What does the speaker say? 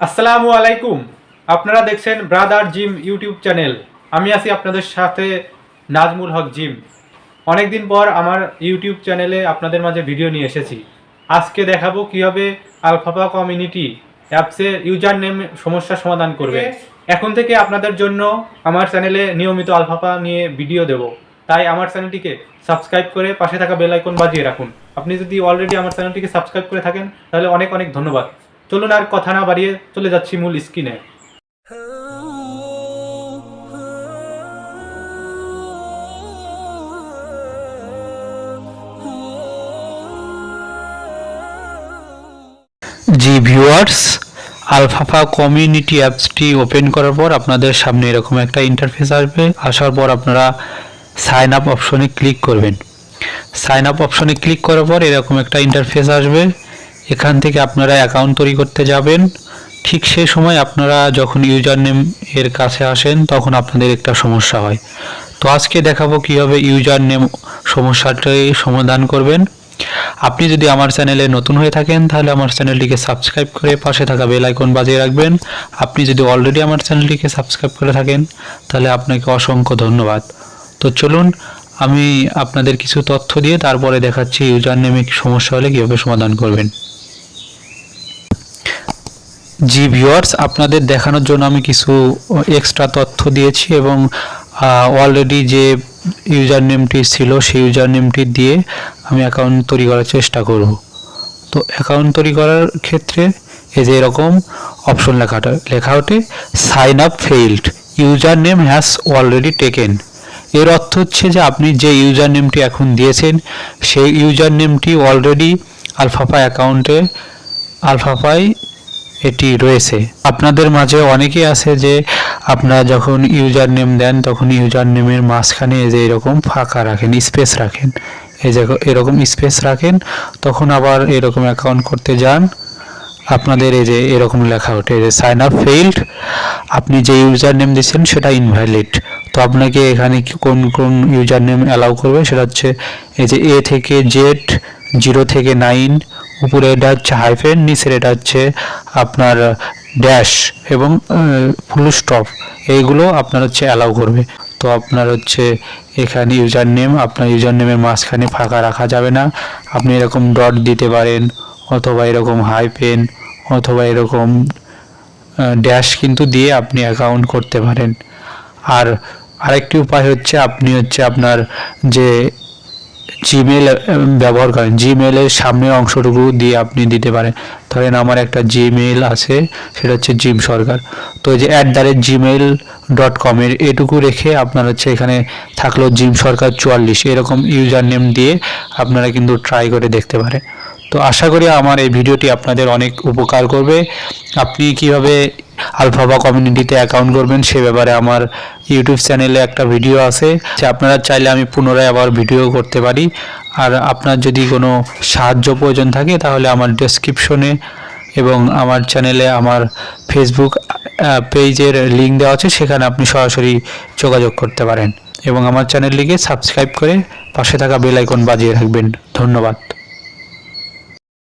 আসসালামু আলাইকুম। আপনারা দেখছেন ব্রাদার জিম ইউটিউব চ্যানেল। আমি আছি আপনাদের সাথে নাজমুল হক জিম। অনেকদিন পর আমার ইউটিউব চ্যানেলে আপনাদের মাঝে ভিডিও নিয়ে এসেছি। আজকে দেখাবো কীভাবে আলফাপা কমিউনিটি অ্যাপসে ইউজার নেম সমস্যার সমাধান করবে। এখন থেকে আপনাদের জন্য আমার চ্যানেলে নিয়মিত আলফাপা নিয়ে ভিডিও দেব। তাই আমার চ্যানেলটিকে সাবস্ক্রাইব করে পাশে থাকা বেল আইকন বাজিয়ে রাখুন। আপনি যদি অলরেডি আমার চ্যানেলটিকে সাবস্ক্রাইব করে থাকেন, তাহলে অনেক অনেক ধন্যবাদ। চলুন আর কথা না বাড়িয়ে চলে যাচ্ছি মূল স্ক্রিনে। জি ভিউয়ার্স, আলফাফা কমিউনিটি অ্যাপসটি ওপেন করার পর আপনাদের সামনে এরকম একটা ইন্টারফেস আসবে। আসার পর আপনারা সাইন আপ অপশনে ক্লিক করবেন। সাইন আপ অপশনে ক্লিক করার পর এরকম একটা ইন্টারফেস আসবে। এখান থেকে আপনারা অ্যাকাউন্ট তৈরি করতে যাবেন। ঠিক সেই সময় আপনারা যখন ইউজার নেম এর কাছে আসেন, তখন আপনাদের একটা সমস্যা হয়। তো আজকে দেখাবো কীভাবে ইউজার নেম সমস্যাটি সমাধান করবেন। আপনি যদি আমার চ্যানেলে নতুন হয়ে থাকেন, তাহলে আমার চ্যানেলটিকে সাবস্ক্রাইব করে পাশে থাকা বেল আইকন বাজিয়ে রাখবেন। আপনি যদি অলরেডি আমার চ্যানেলটিকে সাবস্ক্রাইব করে থাকেন, তাহলে আপনাকে অসংখ্য ধন্যবাদ। তো চলুন, আমি আপনাদের কিছু তথ্য দিয়ে তারপরে দেখাচ্ছি ইউজার নেমে সমস্যা হলে কীভাবে সমাধান করবেন। জি ভিউয়ার্স, আপনাদের দেখানোর জন্য আমি কিছু এক্সট্রা তথ্য দিয়েছি এবং অলরেডি যে ইউজার নেমটি ছিল সেই ইউজার নেমটি দিয়ে আমি অ্যাকাউন্ট তৈরি করার চেষ্টা করব। তো অ্যাকাউন্ট তৈরি করার ক্ষেত্রে এই যে এরকম অপশন লেখাটা, লেখা ওঠে sign up failed user name has already taken এর অর্থ হচ্ছে যে আপনি যে ইউজার নেমটি এখন দিয়েছেন, সেই ইউজার নেমটি অলরেডি আলফাফা অ্যাকাউন্টে আলফাফাই এটি রয়েছে। আপনাদের মাঝে অনেকেই আছে যে আপনারা যখন ইউজার নেম দেন, তখন ইউজার নেমের মাঝখানে যে এরকম ফাঁকা রাখেন স্পেস রাখেন। এই যে এরকম স্পেস রাখেন, তখন আবার এরকম অ্যাকাউন্ট করতে যান। আপনাদের এই যে এরকম লেখা ওঠে যে সাইন আপ ফেইল্ড আপনি যে ইউজার নেম দিচ্ছেন সেটা ইনভ্যালিড তো আপনাকে এখানে কোন কোন ইউজার নেম অ্যালাউ করবে? সেটা হচ্ছে এই যে এ থেকে জেড জিরো থেকে নাইন উপরে এটা হচ্ছে হাইফেন নিচের এটা হচ্ছে আপনার ড্যাশ এবং ফুল স্টপ এইগুলো আপনার হচ্ছে অ্যালাউ করবে। তো আপনার হচ্ছে এখানে ইউজার নেম আপনার ইউজার নেমের মাঝখানে ফাঁকা রাখা যাবে না। আপনি এরকম ডট দিতে পারেন, অথবা এরকম হাইপেন অথবা এরকম ড্যাশ কিন্তু দিয়ে আপনি অ্যাকাউন্ট করতে পারেন। আর আরেকটি উপায় হচ্ছে, আপনি হচ্ছে আপনার যে জিমেল ব্যবহার করেন। জিমেলের সামনের অংশটুকু দিয়ে আপনি দিতে পারেন। ধরেন আমার একটা জিমেল আছে, সেটা হচ্ছে জিম সরকার তো যে at the rate gmail dot কমের এটুকু রেখে আপনার হচ্ছে এখানে থাকল জিম সরকার চুয়াল্লিশ। এরকম ইউজার নেম দিয়ে আপনারা কিন্তু ট্রাই করে দেখতে পারেন। তো আশা করি আমার এই ভিডিওটি আপনাদের অনেক উপকার করবে। আপনি কীভাবে আলফাবা কমিউনিটিতে অ্যাকাউন্ট করবেন সে ব্যাপারে আমার ইউটিউব চ্যানেলে একটা ভিডিও আছে, যে আপনারা চাইলে আমি পুনরায় আবার ভিডিও করতে পারি। আর আপনার যদি কোনো সাহায্য প্রয়োজন থাকে, তাহলে আমার ডেসক্রিপশনে এবং আমার চ্যানেলে আমার ফেসবুক পেজের লিঙ্ক দেওয়া আছে, সেখানে আপনি সরাসরি যোগাযোগ করতে পারেন। এবং আমার চ্যানেলটিকে সাবস্ক্রাইব করে পাশে থাকা বেল আইকন বাজিয়ে রাখবেন। ধন্যবাদ।